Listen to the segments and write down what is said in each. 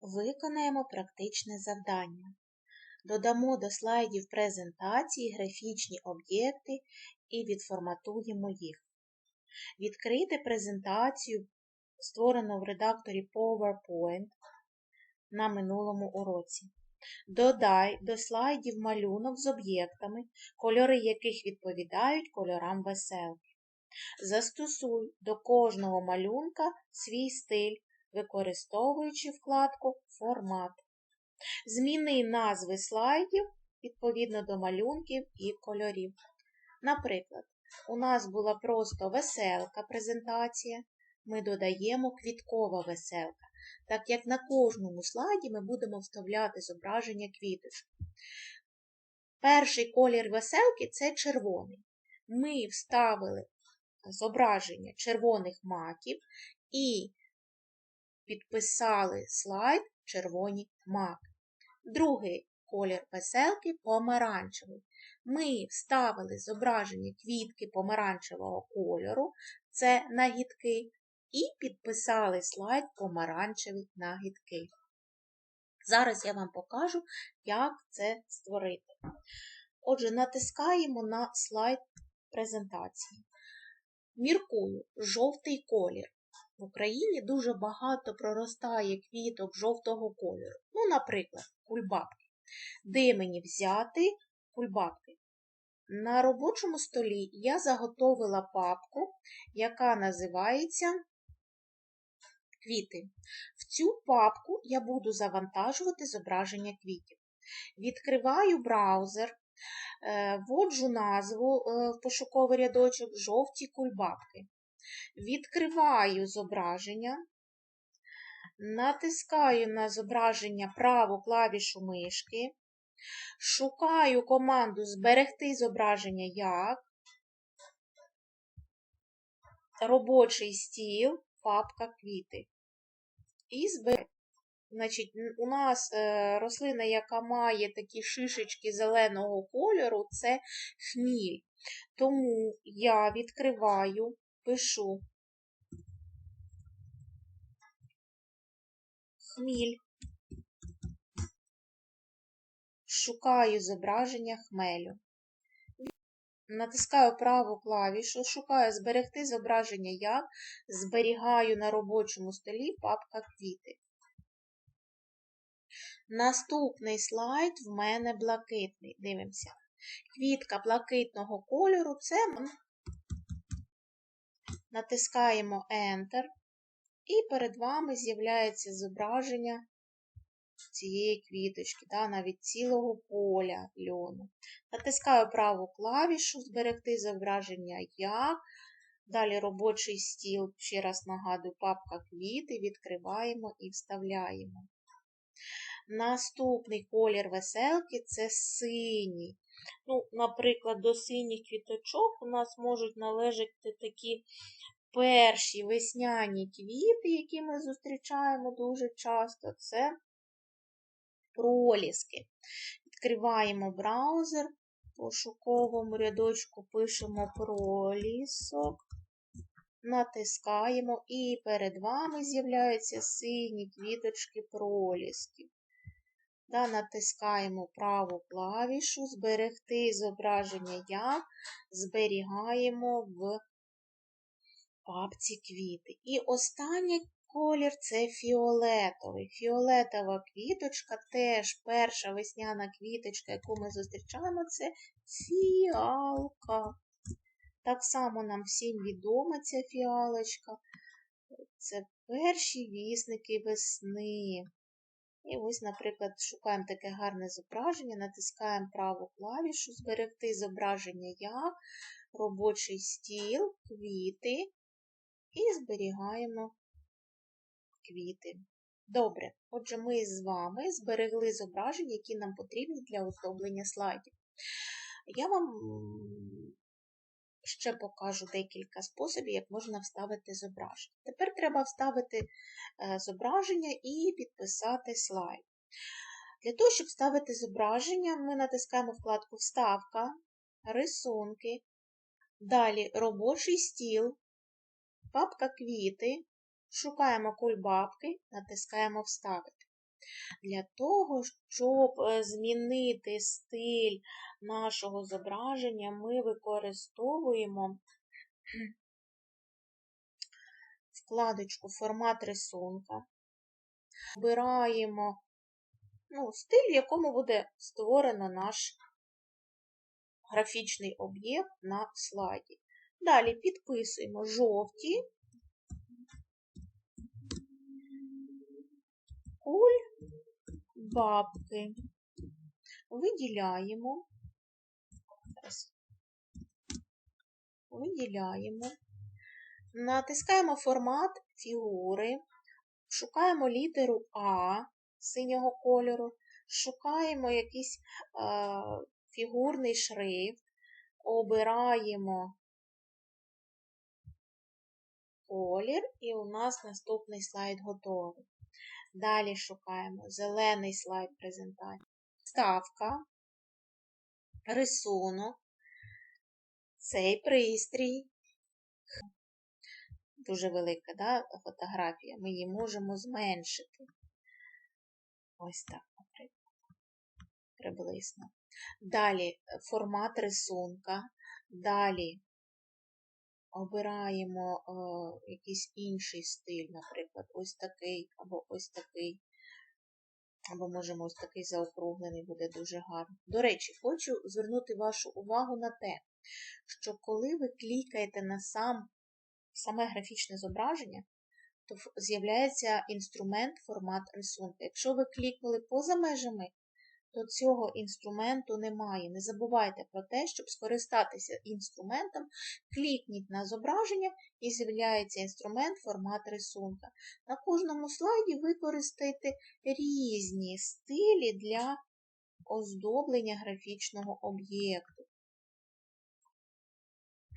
Виконаємо практичне завдання. Додамо до слайдів презентації графічні об'єкти і відформатуємо їх. Відкрийте презентацію, створену в редакторі PowerPoint на минулому уроці. Додай до слайдів малюнок з об'єктами, кольори яких відповідають кольорам веселки. Застосуй до кожного малюнка свій стиль, використовуючи вкладку Формат. Зміни назви слайдів відповідно до малюнків і кольорів. Наприклад, у нас була просто веселка презентація, ми додаємо квіткова веселка, так як на кожному слайді ми будемо вставляти зображення квіточок. Перший колір веселки це червоний. Ми вставили зображення червоних маків і підписали слайд червоні маки. Другий колір веселки помаранчевий. Ми вставили зображення квітки помаранчевого кольору, це нагідки, і підписали слайд помаранчеві нагідки. Зараз я вам покажу, як це створити. Отже, натискаємо на слайд презентації. Міркую, жовтий колір. В Україні дуже багато проростає квіток жовтого кольору. Ну, наприклад, кульбабки. Де мені взяти кульбабки? На робочому столі я заготовила папку, яка називається Квіти. В цю папку я буду завантажувати зображення квітів. Відкриваю браузер, вводжу назву в пошуковий рядочок жовті кульбабки. Відкриваю зображення, натискаю на зображення праву клавішу мишки, шукаю команду Зберегти зображення як, робочий стіл, папка квіти. І зберігаю. Значить, у нас е, рослина, яка має такі шишечки зеленого кольору, це хміль. Тому я відкриваю пишу хміль, шукаю зображення хмелю. Натискаю праву клавішу, шукаю зберегти зображення як, зберігаю на робочому столі папка квіти. Наступний слайд в мене блакитний. Дивимося. Квітка блакитного кольору це натискаємо Enter, і перед вами з'являється зображення цієї квіточки, да, навіть цілого поля льону. Натискаю праву клавішу, зберегти зображення як. Далі робочий стіл, ще раз нагадую, папка квіти, відкриваємо і вставляємо. Наступний колір веселки це синій. Ну, Наприклад, до синіх квіточок у нас можуть належати такі перші весняні квіти, які ми зустрічаємо дуже часто, це проліски. Відкриваємо браузер, пошуковому рядочку пишемо пролісок, натискаємо, і перед вами з'являються сині квіточки пролісків. Да, Натискаємо праву клавішу, зберегти зображення як, зберігаємо в папці квіти. І останній колір це фіолетовий. Фіолетова квіточка теж перша весняна квіточка, яку ми зустрічаємо, це фіалка. Так само нам всім відома ця фіалочка. Це перші вісники весни. І ось, наприклад, шукаємо таке гарне зображення, натискаємо праву клавішу, зберегти зображення як, робочий стіл, квіти і зберігаємо квіти. Добре, отже, ми з вами зберегли зображення, які нам потрібні для оздоблення слайдів. Я вам ще покажу декілька способів, як можна вставити зображення. Тепер треба вставити е, зображення і підписати слайд. Для того, щоб вставити зображення, ми натискаємо вкладку Вставка, рисунки, далі робочий стіл, папка квіти, шукаємо кульбабки, натискаємо Вставити. Для того, щоб е, змінити стиль нашого зображення, ми використовуємо вкладочку Формат рисунка. Обираємо ну, стиль, в якому буде створено наш графічний об'єкт на слайді. Далі підписуємо жовті, куль, бабки. Виділяємо. Виділяємо. Натискаємо формат фігури, шукаємо літеру А синього кольору, шукаємо якийсь е, фігурний шрифт, обираємо колір, і у нас наступний слайд готовий. Далі шукаємо зелений слайд презентації. Ставка, рисунок, цей пристрій. Дуже велика да, фотографія. Ми її можемо зменшити. Ось так, наприклад. Приблизно. Далі формат рисунка. Далі обираємо е, якийсь інший стиль, наприклад, ось такий, або ось такий. Або можемо ось такий заокруглений, буде дуже гарно. До речі, хочу звернути вашу увагу на те, що коли ви клікаєте на сам, саме графічне зображення, то з'являється інструмент формат рисунку. Якщо ви клікнули поза межами, то цього інструменту немає. Не забувайте про те, щоб скористатися інструментом, клікніть на зображення і з'являється інструмент формат рисунка. На кожному слайді використайте різні стилі для оздоблення графічного об'єкту.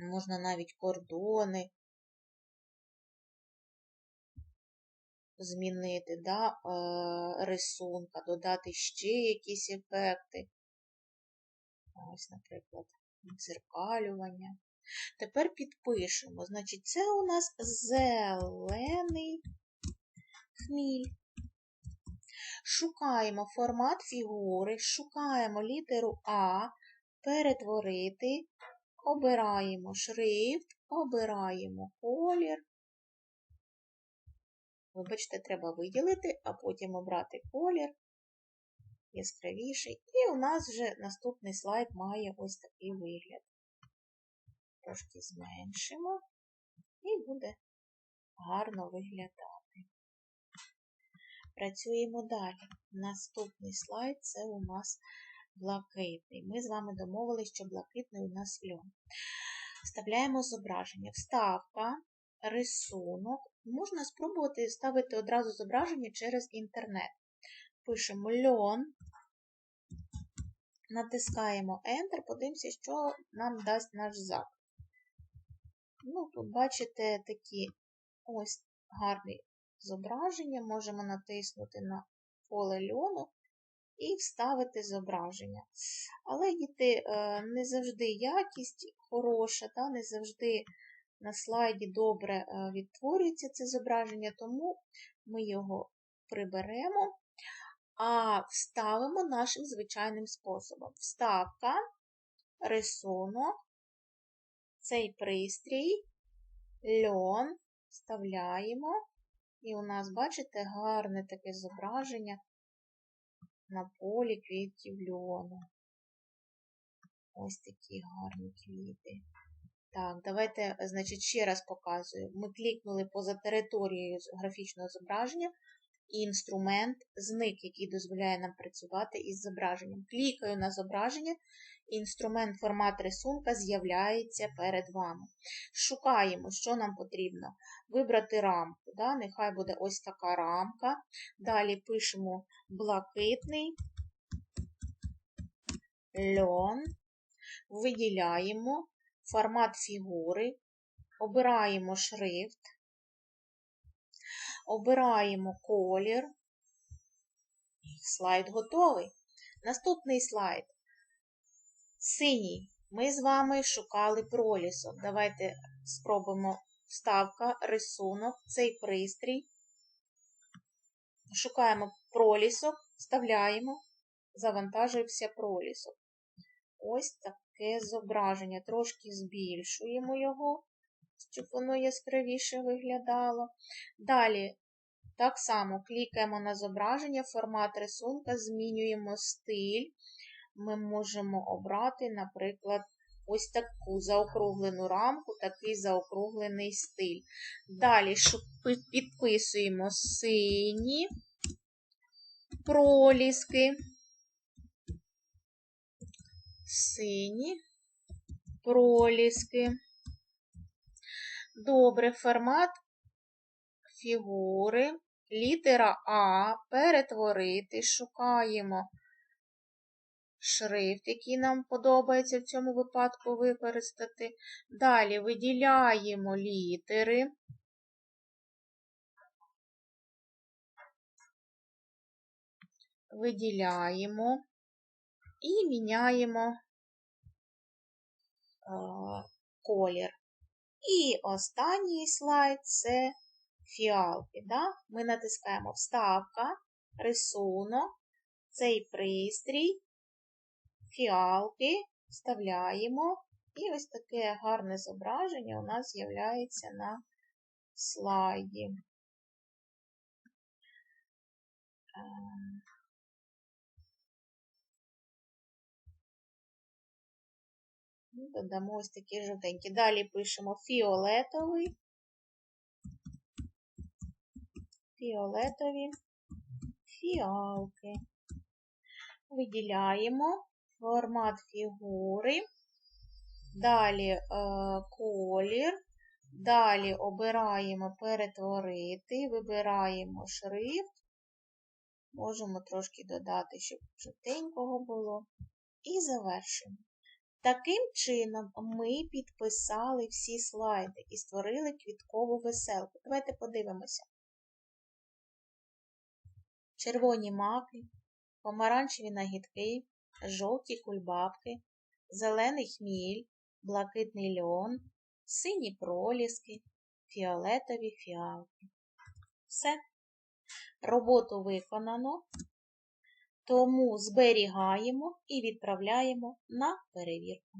Можна навіть кордони змінити да, е, рисунка, додати ще якісь ефекти. Ось, наприклад, дзеркалювання. Тепер підпишемо. Значить, це у нас зелений хміль. Шукаємо формат фігури, шукаємо літеру А, перетворити, обираємо шрифт, обираємо колір. Вибачте, треба виділити, а потім обрати колір яскравіший. І у нас вже наступний слайд має ось такий вигляд. Трошки зменшимо, і буде гарно виглядати. Працюємо далі. Наступний слайд це у нас блакитний. Ми з вами домовилися, що блакитний у нас льон. Вставляємо зображення. Вставка, рисунок. Можна спробувати ставити одразу зображення через інтернет. Пишемо льон, натискаємо Enter, подивимося, що нам дасть наш запит. Ну, Тут, бачите, такі ось гарні зображення. Можемо натиснути на поле льону і вставити зображення. Але, діти, е, не завжди якість хороша, та не завжди на слайді добре е, відтворюється це зображення, тому ми його приберемо, а вставимо нашим звичайним способом. Вставка, рисунок, цей пристрій, льон, вставляємо. І у нас, бачите, гарне таке зображення на полі квітів льону. Ось такі гарні квіти. Так, давайте, значить, ще раз показую. Ми клікнули поза територією графічного зображення, і інструмент зник, який дозволяє нам працювати із зображенням. Клікаю на зображення, інструмент формат рисунка з'являється перед вами. Шукаємо, що нам потрібно. Вибрати рамку. Да? Нехай буде ось така рамка. Далі пишемо блакитний льон, виділяємо формат фігури, обираємо шрифт, обираємо колір. Слайд готовий. Наступний слайд. Синій. Ми з вами шукали пролісок. Давайте спробуємо вставка, рисунок, цей пристрій. шукаємо пролісок, вставляємо, завантажився пролісок. Ось таке зображення. Трошки збільшуємо його, щоб воно яскравіше виглядало. Далі, так само клікаємо на зображення, формат рисунка, змінюємо стиль. Ми можемо обрати, наприклад, ось таку заокруглену рамку, такий заокруглений стиль. Далі підписуємо сині проліски. Сині проліски. Добре, формат фігури, літера А, перетворити, шукаємо шрифт, який нам подобається в цьому випадку використати. Далі виділяємо літери. Виділяємо і міняємо е, колір. І останній слайд це фіалки. Да? Ми натискаємо Вставка, рисунок, цей пристрій, фіалки, вставляємо. І ось таке гарне зображення у нас з'являється на слайді. Додамо ось такі жовтенькі. Далі пишемо фіолетовий, фіолетові фіалки. Виділяємо формат фігури, далі е, колір, далі обираємо перетворити, вибираємо шрифт, можемо трошки додати, щоб жовтенького було, і завершимо. Таким чином ми підписали всі слайди і створили квіткову веселку. Давайте подивимося. Червоні маки, помаранчеві нагідки, жовті кульбабки, зелений хміль, блакитний льон, сині проліски, фіолетові фіалки. Все. Роботу виконано. Тому зберігаємо і відправляємо на перевірку.